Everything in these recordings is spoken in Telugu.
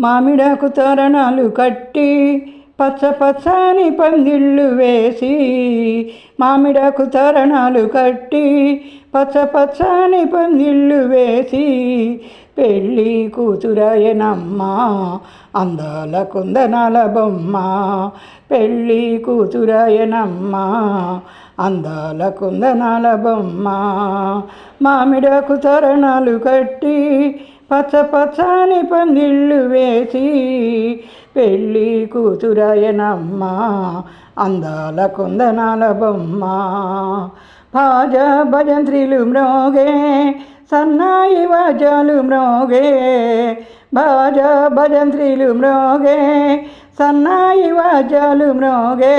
మామిడాకు తోరణాలు కట్టి పచ్చ పచ్చని పందిళ్ళు వేసి మామిడాకు తోరణాలు కట్టి పచ్చ పచ్చని పందిళ్ళు వేసి పెళ్ళి కూతురాయనమ్మ అందాల కుందనాల బొమ్మ. పెళ్ళి కూతురాయనమ్మ అందాల కుందనాల బొమ్మ. మామిడాకు తరణాలు కట్టి పచ్చ పచ్చని పందిళ్ళు వేసి పెళ్ళి కూతురాయనమ్మ అందాల కుందనాల బొమ్మ. భాజ భజంత్రిలు మ్రోగే సన్నాయి వాజాలు మ్రోగే. భాజ భజంత్రిలు మ్రోగే సన్నాయి వాజాలు మ్రోగే.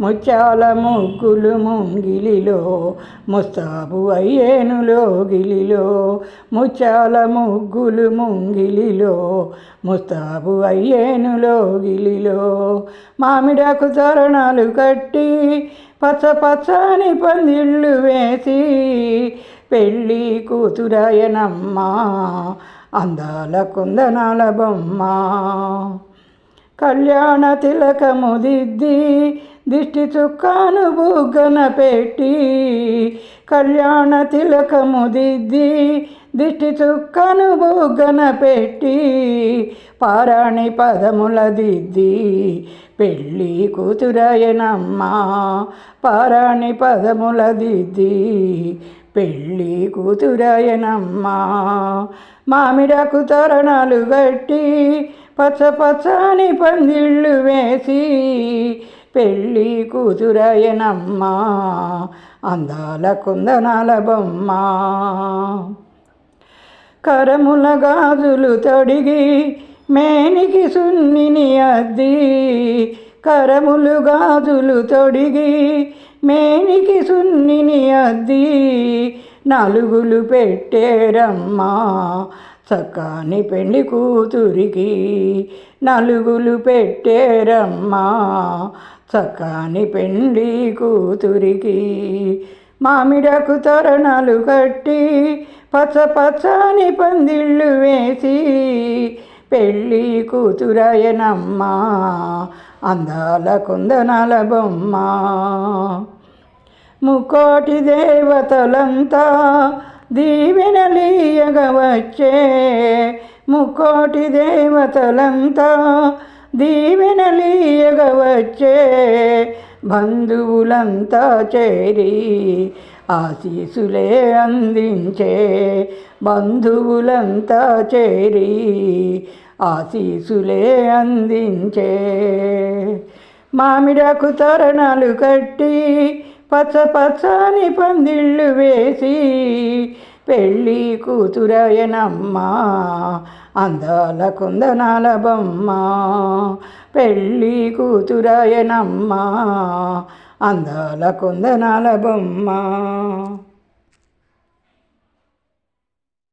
ముత్యాల ముగ్గులు ముంగిలిలో ముస్తాబు అయ్యేనులో గిలిలో. ముత్యాల ముగ్గులు ముంగిలిలో ముస్తాబు అయ్యేనులో గిలిలో. మామిడాకు తోరణాలు కట్టి పచ్చ పచ్చని పందిళ్ళు వేసి పెళ్ళి కూతురాయనమ్మ అందాల కుందనాల బొమ్మ. కళ్యాణ తిలకము దిద్ది దిష్టి చుక్కాను బుగ్గన పెట్టి కళ్యాణ తిలకము దిద్ది దిష్టి చుక్కను బుగ్గన పెట్టి పారాణి పదముల దిద్ది పెళ్ళి కూతురాయనమ్మ పారాణి పదముల దిద్ది పెళ్ళి కూతురాయనమ్మ మామిడకు తరణాలు కట్టి పచ్చ పచ్చని పందిళ్ళు వేసి పెళ్ళి కూతురయనమ్మ అందాల కుందనాల బొమ్మ. కరముల గాజులు తొడిగి మేనికి సున్నిని అద్ది కరములు గాజులు తొడిగి మేనికి సున్నిని అద్ది నలుగులు పెట్టేరమ్మా చక్కని పెళ్ళి కూతురికి నలుగులు పెట్టేరమ్మా. చక్కని పెళ్ళి కూతురికి మామిడకు తోరణాలు కట్టి పచ్చ పచ్చని పందిళ్ళు వేసి పెళ్ళి కూతురాయనమ్మ. అందాల కుందనాల బొమ్మ. ముకోటి దేవతలంతా దీవెనలీయగవచ్చే ముక్కోటి ముకోటి దేవతలంతా దీవెనలీయగవచ్చే బంధువులంతా చేరి ఆశీసులే అందించే బంధువులంతా చేరి ఆశీసులే అందించే. మామిడాకు తరణాలు కట్టి పచ్చ పచ్చని పందిళ్ళు వేసి పెళ్ళి కూతురయనమ్మ అందాల కుందనాల బొమ్మ. పెళ్ళి కూతురయనమ్మ అందాల కుందనాల బొమ్మ.